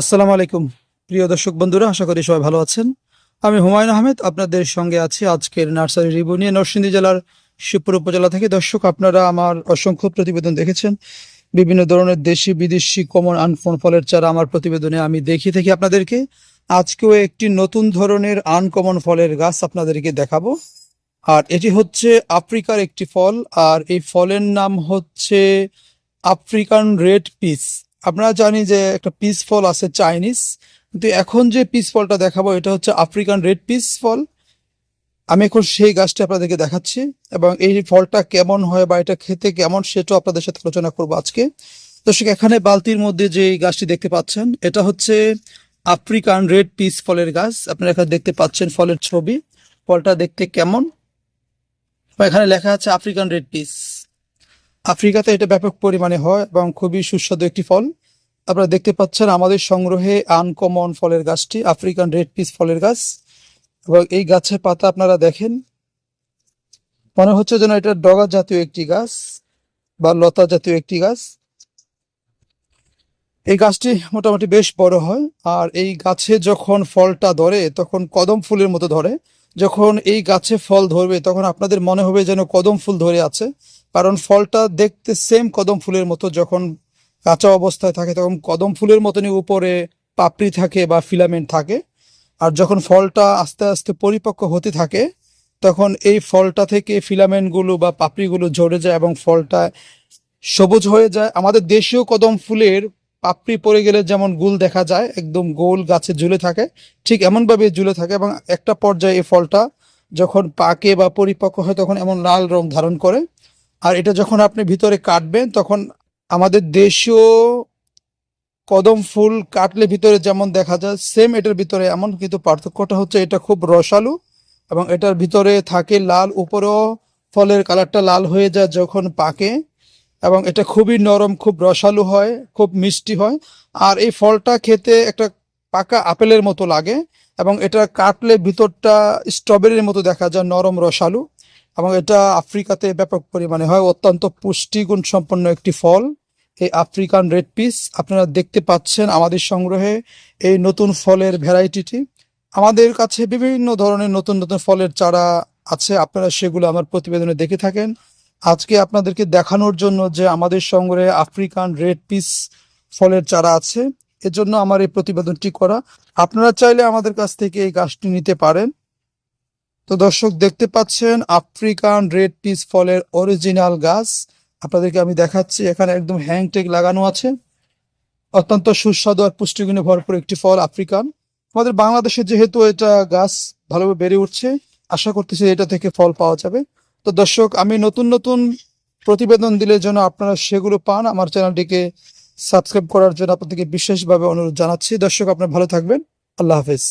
আসসালামু আলাইকুম। প্রিয় দর্শক বন্ধুরা, আশা করি সবাই ভালো আছেন। আমি হুমায়ুন আহমেদ, আপনাদের সঙ্গে আছি আজকের নার্সারি রিভিউ নিয়ে। নরসিংদী জেলার শিবপুর উপজেলা থেকে দর্শক, আপনারা আমার অসংখ্য প্রতিবেদন দেখেছেন। বিভিন্ন ধরনের দেশি, বিদেশি কমন আনকমন ফলের চারা আমার প্রতিবেদনে আমি দেখিয়ে থাকি আপনাদেরকে। আজকেও একটি নতুন ধরনের আনকমন ফলের গাছ আপনাদেরকে দেখাবো। আর এটি হচ্ছে আফ্রিকার একটি ফল, আর এই ফলের নাম হচ্ছে আফ্রিকান রেড পিস। আমরা জানি যে একটা পিস ফল আছে চাইনিজ কিন্তু এখন যে পিস ফলটা দেখাবো, এটা হচ্ছে আফ্রিকান রেড পিস ফল আমি এখন সেই গাছটা আপনাদেরকে দেখাচ্ছি, এবং এই ফলটা কেমন হয় বা এটা খেতে কেমন সেটাও আপনাদের সাথে আলোচনা করব আজকে। দর্শক, এখানে বালতির মধ্যে যে গাছটি দেখতে পাচ্ছেন, এটা হচ্ছে আফ্রিকান রেড পিস ফলের গাছ। আপনারা এখানে দেখতে পাচ্ছেন ফলের ছবি, ফলটা দেখতে কেমন। এখানে লেখা আছে আফ্রিকান রেড পিস আফ্রিকাতে এটা ব্যাপক পরিমাণে হয় এবং খুবই সুস্বাদু একটি ফল। আপনারা দেখতে পাচ্ছেন আমাদের সংগ্রহে আনকমন ফলের গাছটি, আফ্রিকান রেড পিস ফলের গাছ। এবং এই গাছের পাতা আপনারা দেখেন। মনে হচ্ছে যেন এটা ডগা জাতীয় একটি গাছ বা লতা জাতীয় একটি গাছ। এই গাছটি মোটামুটি বেশ বড় হয়। আর এই গাছে যখন ফলটা ধরে, তখন কদম ফুলের মতো ধরে। যখন এই গাছে ফল ধরবে, তখন আপনাদের মনে হবে যেন কদম ফুল ধরে আছে। কারণ ফলটা দেখতে সেম কদম ফুলের মতো যখন কাঁচা অবস্থায় থাকে, তখন কদম ফুলের মতনই উপরে পাপড়ি থাকে বা ফিলামেন্ট থাকে। আর যখন ফলটা আস্তে আস্তে পরিপক্ক হতে থাকে, তখন এই ফলটা থেকে ফিলামেন্টগুলো বা পাপড়িগুলো ঝরে যায় এবং ফলটা সবুজ হয়ে যায়। আমাদের দেশীয় কদম ফুলের পাপড়ি পড়ে গেলে যেমন গুল দেখা যায়, একদম গোল গাছে ঝুলে থাকে, ঠিক এমনভাবে ঝুলে থাকে এবং একটা পর্যায়ে এই ফলটা যখন পাকে বা পরিপক্ক হয় তখন এমন লাল রং ধারণ করে। আর এটা যখন আপনি ভিতরে কাটবেন তখন আমাদের দেশীয় কদম ফুল কাটলে ভিতরে যেমন দেখা যায় সেম এটার ভিতরে এমন কিন্তু পার্থক্যটা হচ্ছে এটা খুব রসালো এবং এটার ভিতরে থাকে লাল, উপরেও ফলের কালারটা লাল হয়ে যায় যখন পাকে। এবং এটা খুবই নরম, খুব রসালো হয়, খুব মিষ্টি হয়। আর এই ফলটা খেতে একটা পাকা আপেলের মতো লাগে এবং এটা কাটলে ভিতরটা স্ট্রবেরির মতো দেখা যায়, নরম, রসালো এবং এটা আফ্রিকাতে ব্যাপক পরিমাণে হয়। অত্যন্ত পুষ্টিগুণ সম্পন্ন একটি ফল, এই আফ্রিকান রেড পিস। আপনারা দেখতে পাচ্ছেন আমাদের সংগ্রহে এই নতুন ফলের ভ্যারাইটিটি। আমাদের কাছে বিভিন্ন ধরনের নতুন নতুন ফলের চারা আছে, আপনারা সেগুলো আমার প্রতিবেদনে দেখে থাকেন। আজকে আপনাদেরকে দেখানোর জন্য যে আমাদের সংগ্রহে আফ্রিকান রেড পিস ফলের চারা আছে, এজন্য আমার এই প্রতিবেদনটি করা। আপনারা চাইলে আমাদের কাছ থেকে এই গাছটি নিতে পারেন। তো দর্শক, দেখতে পাচ্ছেন আফ্রিকান রেড পিস ফলের অরিজিনাল গাছ। আপনাদেরকে আমি দেখাচ্ছি, এখানে একদম হ্যাং টেক লাগানো আছে। অত্যন্ত সুস্বাদু আর পুষ্টিগুণে ভরপুর একটি ফল আফ্রিকান। আমাদের বাংলাদেশে যেহেতু এটা গাছ ভালোভাবে বেড়ে উঠছে, আশা করতেছি এটা থেকে ফল পাওয়া যাবে। তো দর্শক, আমি নতুন নতুন প্রতিবেদন দিলে যেন আপনারা সেগুলো পান, আমার চ্যানেলটিকে সাবস্ক্রাইব করার জন্য আপনাদেরকে বিশেষভাবে অনুরোধ জানাচ্ছি। দর্শক আপনারা ভালো থাকবেন। আল্লাহ হাফেজ।